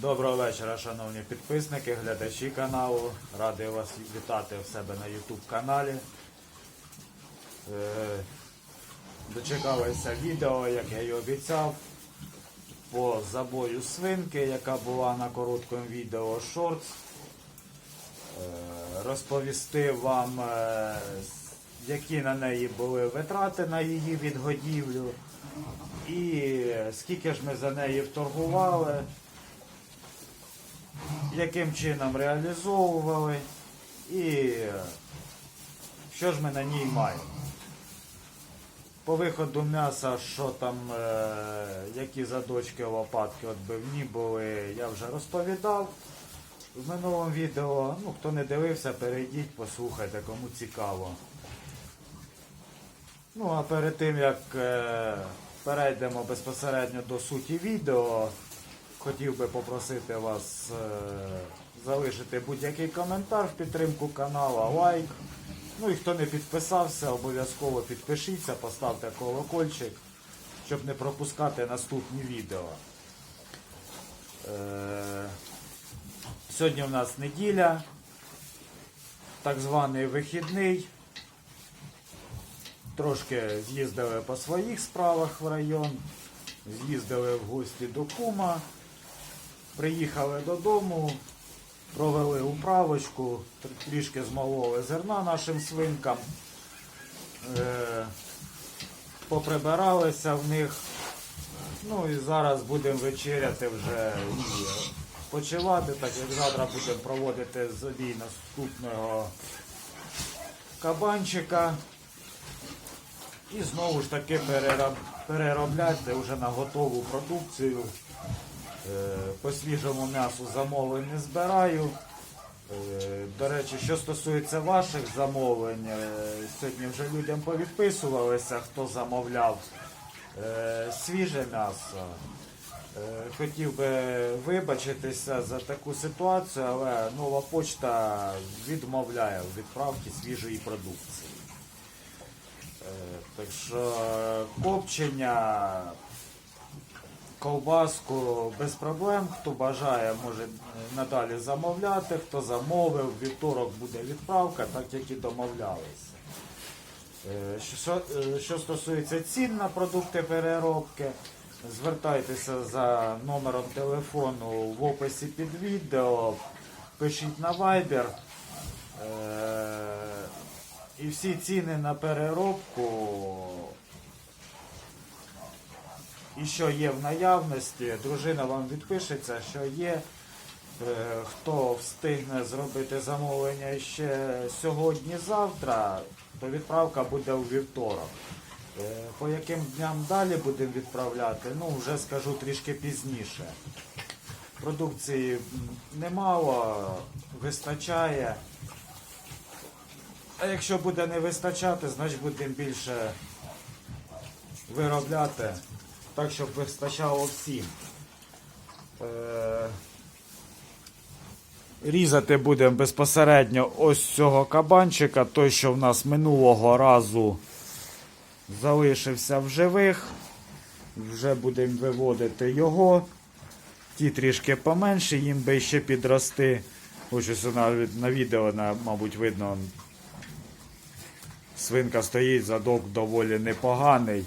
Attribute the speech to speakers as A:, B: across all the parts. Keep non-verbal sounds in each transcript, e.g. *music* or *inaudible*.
A: Доброго вечора, шановні підписники, глядачі каналу. Радий вас вітати в себе на YouTube каналі. Е, Дочекалися відео, як я і обіцяв, по забою свинки, яка була на короткому відео Shorts. Е, Розповісти вам, е, які на неї були витрати на її відгодівлю. І скільки ж ми за неї вторгували, яким чином реалізовували і що ж ми на ній маємо. По виходу м'яса, що там, е, які задочки лопатки відбивні були, я вже розповідав. В минулому відео, ну хто не дивився, перейдіть, послухайте, кому цікаво. Ну а перед тим як е, перейдемо безпосередньо до суті відео, хотів би попросити вас е, залишити будь-який коментар в підтримку каналу, лайк. Ну і хто не підписався, обов'язково підпишіться, поставте колокольчик, щоб не пропускати наступні відео. Е, Сьогодні у нас неділя, так званий вихідний. Трошки з'їздили по своїх справах в район, з'їздили в гості до кума, приїхали додому, провели управочку, трішки змололи зерна нашим свинкам, е, поприбиралися в них. Ну і зараз будемо вечеряти вже і почивати, так як завтра будемо проводити забій наступного кабанчика. І знову ж таки перероб, переробляти вже на готову продукцію. Е, По свіжому м'ясу замовлень не збираю. Е, До речі, що стосується ваших замовлень, е, сьогодні вже людям повідписувалися, хто замовляв свіже м'ясо. Хотів би вибачитися за таку ситуацію, але нова почта відмовляє в відправці свіжої продукції. Так що копчення, ковбаску без проблем. Хто бажає, може надалі замовляти. Хто замовив, вівторок буде відправка, так як і домовлялися. Е, Що, е, що стосується цін на продукти переробки, звертайтеся за номером телефону в описі під відео, пишіть на Viber. Е, І всі ціни на переробку і що є в наявності, дружина вам відпишеться, що є. Е, Хто встигне зробити замовлення ще сьогодні-завтра, то відправка буде у вівторок. Е, По яким дням далі будемо відправляти, ну вже скажу трішки пізніше. Продукції немало, вистачає. А якщо буде не вистачати, значить будемо більше виробляти, так щоб вистачало всім. Е, Різати будемо безпосередньо ось цього кабанчика, той, що в нас минулого разу залишився в живих. Вже будемо виводити його. Ті трішки поменше, їм би ще підрости. Ось на відео, на, мабуть, видно, свинка стоїть, задок доволі непоганий,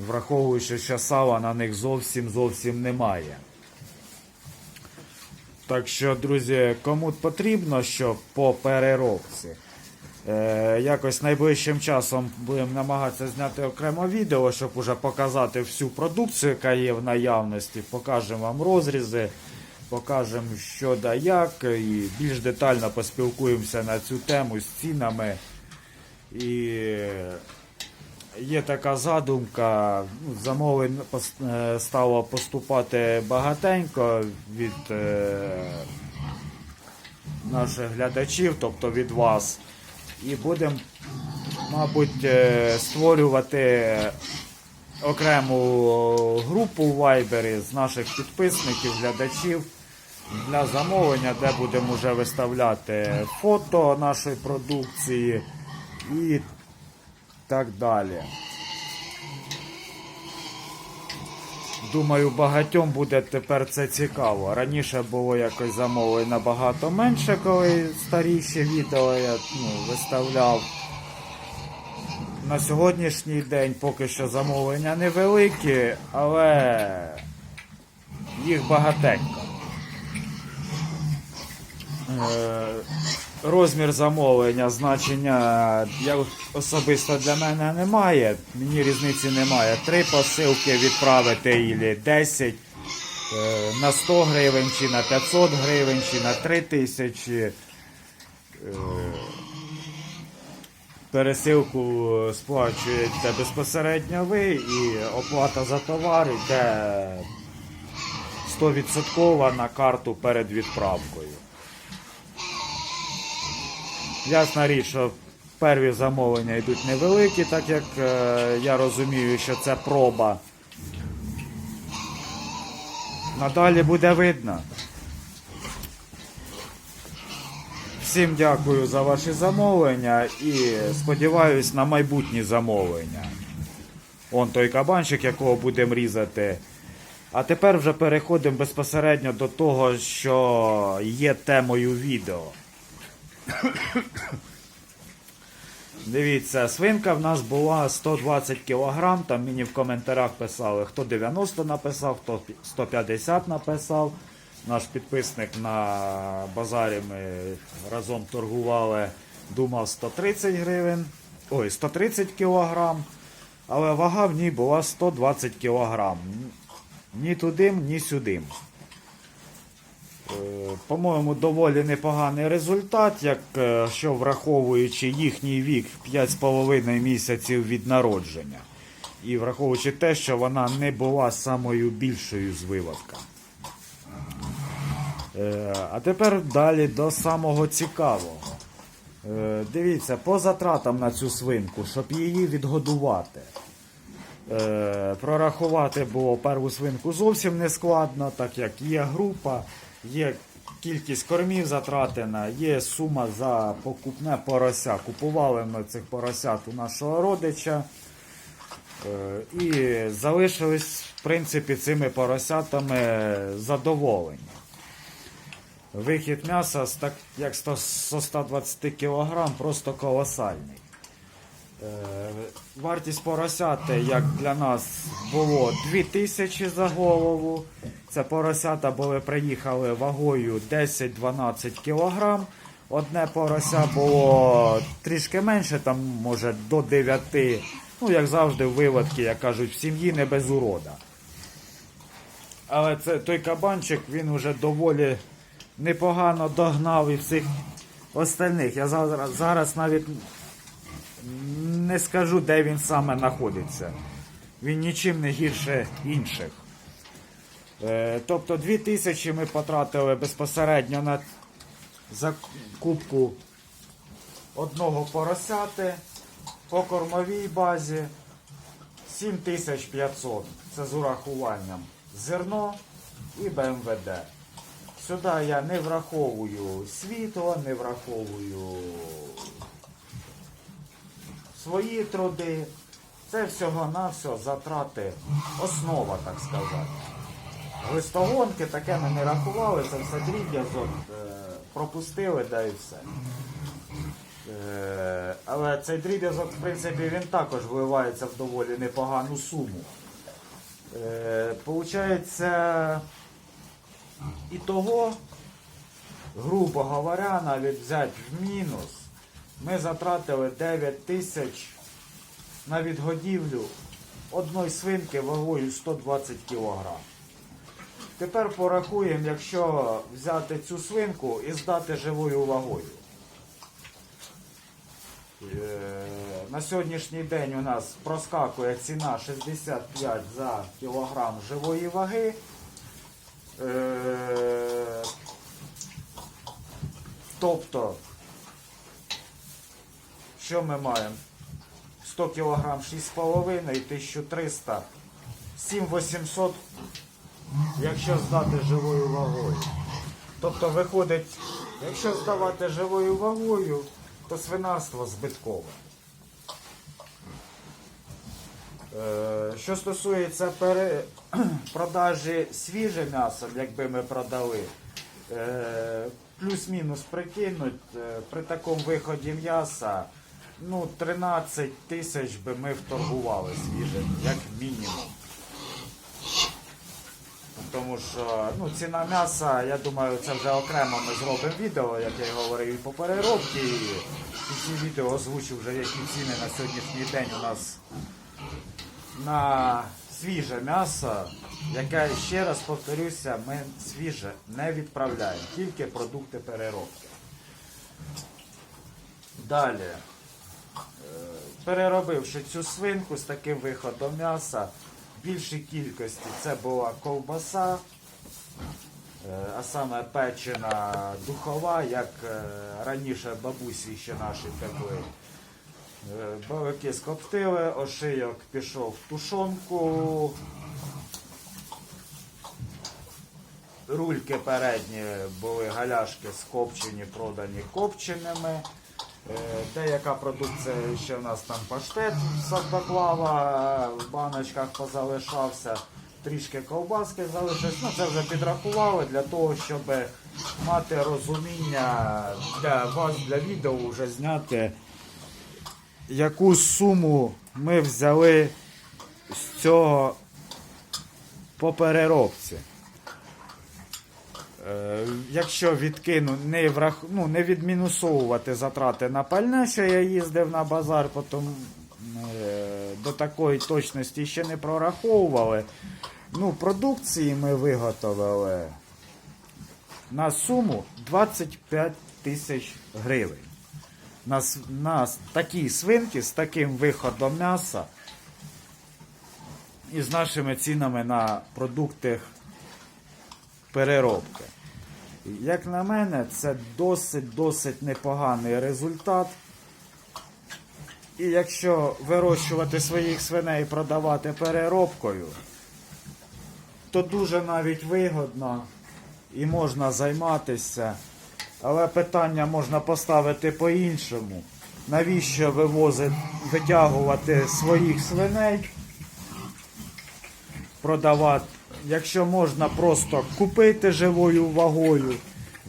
A: враховуючи, що сала на них зовсім зовсім немає. Так що, друзі, кому потрібно, що по переробці. Е, якось найближчим часом будемо намагатися зняти окремо відео, щоб уже показати всю продукцію, яка є в наявності. Покажемо вам розрізи, покажемо що да як, і більш детально поспілкуємося на цю тему з цінами. І є така задумка, ну, замовлень е, стало поступати багатенько від е, наших глядачів, тобто від вас. І будемо, мабуть, е, створювати окрему групу в Viber з наших підписників, глядачів для замовлення, де будемо вже виставляти фото нашої продукції і так далі. Думаю, багатьом буде тепер це цікаво. Раніше було якось замовлень набагато менше, коли старіші відео я ну, виставляв. На сьогоднішній день поки що замовлення невеликі, але їх багатенько. Е, Розмір замовлення, значення я особисто для мене немає. Мені різниці немає. Три посилки відправити ілі 10 е, на 100 гривень, чи на 500 гривень, чи на 3 тисячі. Е, Пересилку сплачуєте безпосередньо ви і оплата за товар йде 100% на карту перед відправкою. Ясна річ, що перві замовлення йдуть невеликі, так як е, я розумію, що це проба. Надалі буде видно. Всім дякую за ваші замовлення і сподіваюсь на майбутні замовлення. Он той кабанчик, якого будемо різати. А тепер вже переходимо безпосередньо до того, що є темою відео. Дивіться, свинка в нас була 120 кг, там мені в коментарях писали, хто 90 написав, хто 150 написав. Наш підписник на базарі ми разом торгували, думав 130 гривень, ой, 130 кг, але вага в ній була 120 кг. Ні тудим, ні сюдим. Е, По-моєму, доволі непоганий результат, як е, враховуючи їхній вік 5,5 місяців від народження. І враховуючи те, що вона не була самою більшою з виводка. Е, А тепер далі до самого цікавого. Дивіться, по затратам на цю свинку, щоб її відгодувати. Прорахувати було перву свинку зовсім не складно, так як є група, є кількість кормів затратена, є сума за покупне порося. Купували ми цих поросят у нашого родича. Е, І залишились, в принципі, цими поросятами задоволені. Вихід м'яса як зо 120 кг просто колосальний. Е, Вартість поросяти, як для нас, було 2000 за голову. Це поросята були, приїхали вагою 10-12 кг. Одне порося було трішки менше, там може до 9. Ну, як завжди, виводки, як кажуть, в сім'ї не без урода. Але це той кабанчик, він вже доволі непогано догнав і всіх остальних. Я зараз, зараз навіть не скажу, де він саме знаходиться. Він нічим не гірше інших. Е, тобто 2000 ми потратили безпосередньо на закупку одного поросяти по кормовій базі 7500. Це з урахуванням зерно і БМВД. Сюди я не враховую світло, не враховую свої труди. Це всього-навсього затрати, основа, так сказати. Листогонки таке ми не рахували, це все дріб'язок, е, пропустили, да і все. Е, Але цей дріб'язок, в принципі, він також вливається в доволі непогану суму. Е, Получається, і того, грубо говоря, навіть взяти в мінус, ми затратили 9 тисяч на відгодівлю одної свинки вагою 120 кг. Тепер порахуємо, якщо взяти цю свинку і здати живою вагою. Е, На сьогоднішній день у нас проскакує ціна 65 за кілограм живої ваги. Е, Тобто, що ми маємо? 100 кг 6,5 і 1300, 7800, якщо здати живою вагою. Тобто виходить, якщо здавати живою вагою, то свинарство збиткове. Е, Що стосується *clears throat* продажі свіже м'ясо, якби ми продали, е, плюс-мінус прикинуть, е, при такому виході м'яса, ну, 13 тисяч би ми вторгували свіжим, як мінімум. Тому що ну, ціна м'яса, я думаю, це вже окремо ми зробимо відео, як я й говорив, і по переробці. І ці відео озвучу вже які ціни на сьогоднішній день у нас на свіже м'ясо, яке, ще раз повторюся, ми свіже не відправляємо, тільки продукти переробки. Далі. Переробивши цю свинку з таким виходом м'яса, в більшій кількості це була ковбаса, е, а саме печена духова, як е, раніше бабусі ще наші пекли. Е, Балики скоптили, ошийок пішов в тушонку. Рульки передні були галяшки скопчені, продані копченими. Е, Деяка продукція ще в нас там паштет з автоклава в баночках позалишався, трішки ковбаски залишилось. Ну, це вже підрахували для того, щоб мати розуміння для вас, для відео вже зняти, яку суму ми взяли з цього по переробці. Е, Якщо відкину, не, врах... ну, не відмінусовувати затрати на пальне, що я їздив на базар, потім е, до такої точності ще не прораховували. Ну, продукції ми виготовили на суму 25 тисяч гривень. На, на такі свинки з таким виходом м'яса і з нашими цінами на продукти переробки. Як на мене, це досить-досить непоганий результат. І якщо вирощувати своїх свиней і продавати переробкою, то дуже навіть вигодно і можна займатися. Але питання можна поставити по-іншому. Навіщо вивозити, витягувати своїх свиней? продавати. Якщо можна просто купити живою вагою,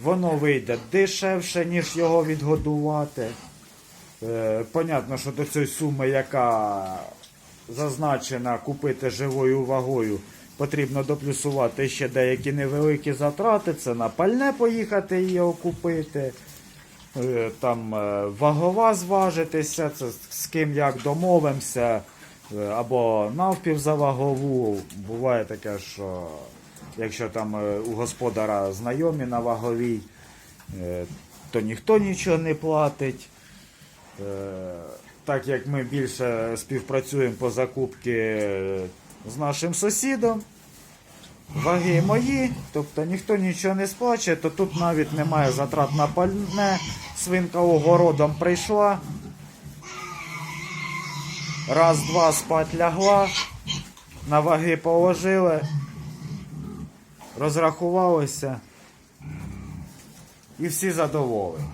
A: воно вийде дешевше, ніж його відгодувати. Е, понятно, що до цієї суми, яка зазначена купити живою вагою, потрібно доплюсувати ще деякі невеликі затрати. Це на пальне поїхати і його купити. Е, Там е, вагова зважитися, це з ким як домовимося. Е, або навпів за вагову. Буває таке, що якщо там е, у господара знайомі на ваговій, е, то ніхто нічого не платить. Так як ми більше співпрацюємо по закупці з нашим сусідом, ваги мої, тобто ніхто нічого не сплачує, то тут навіть немає затрат на пальне. Свинка огородом прийшла. Раз-два спать лягла, на ваги положили, розрахувалися і всі задоволені.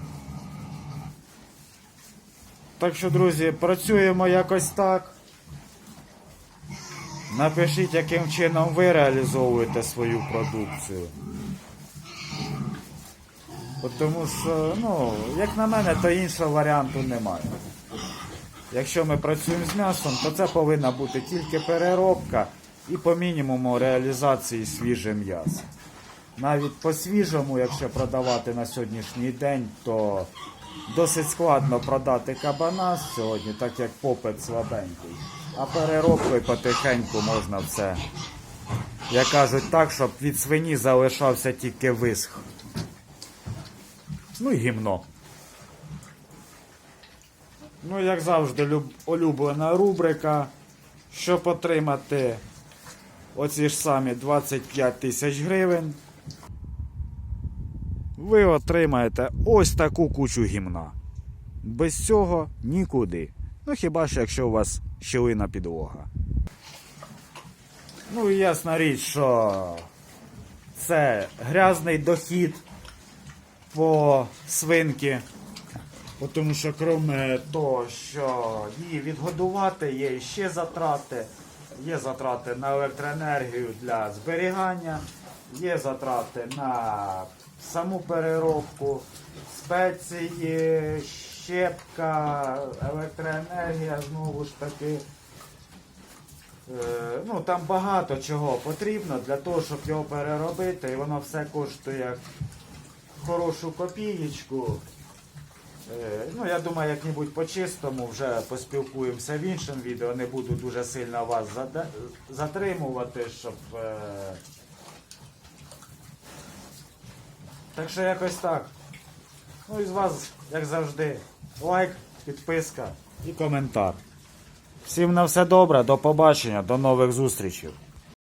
A: Так що, друзі, працюємо якось так. Напишіть, яким чином ви реалізовуєте свою продукцію. Тому що, ну, як на мене, то іншого варіанту немає. Якщо ми працюємо з м'ясом, то це повинна бути тільки переробка і по мінімуму реалізації свіже м'ясо. Навіть по свіжому, якщо продавати на сьогоднішній день, то досить складно продати кабана сьогодні, так як попит слабенький. А переробкою потихеньку можна все. Як кажуть так, щоб від свині залишався тільки висх. Ну і гімно. Ну, як завжди, люб... улюблена рубрика. Щоб отримати оці ж самі 25 тисяч гривень, ви отримаєте ось таку кучу гімна. Без цього нікуди. Ну хіба що якщо у вас щілина підлога. Ну і ясна річ, що це грязний дохід по свинки. Тому що крім того, що її відгодувати, є ще затрати. Є затрати на електроенергію для зберігання, є затрати на саму переробку, спеції, щепка, електроенергія знову ж таки. Е, Ну, там багато чого потрібно для того, щоб його переробити, і воно все коштує хорошу копієчку. Е, Ну, я думаю, як-небудь по-чистому вже поспілкуємося в іншому відео. Не буду дуже сильно вас затримувати, щоб. е, Так що якось так. Ну і з вас, як завжди, лайк, підписка і коментар. Всім на все добре, до побачення, до нових зустрічей.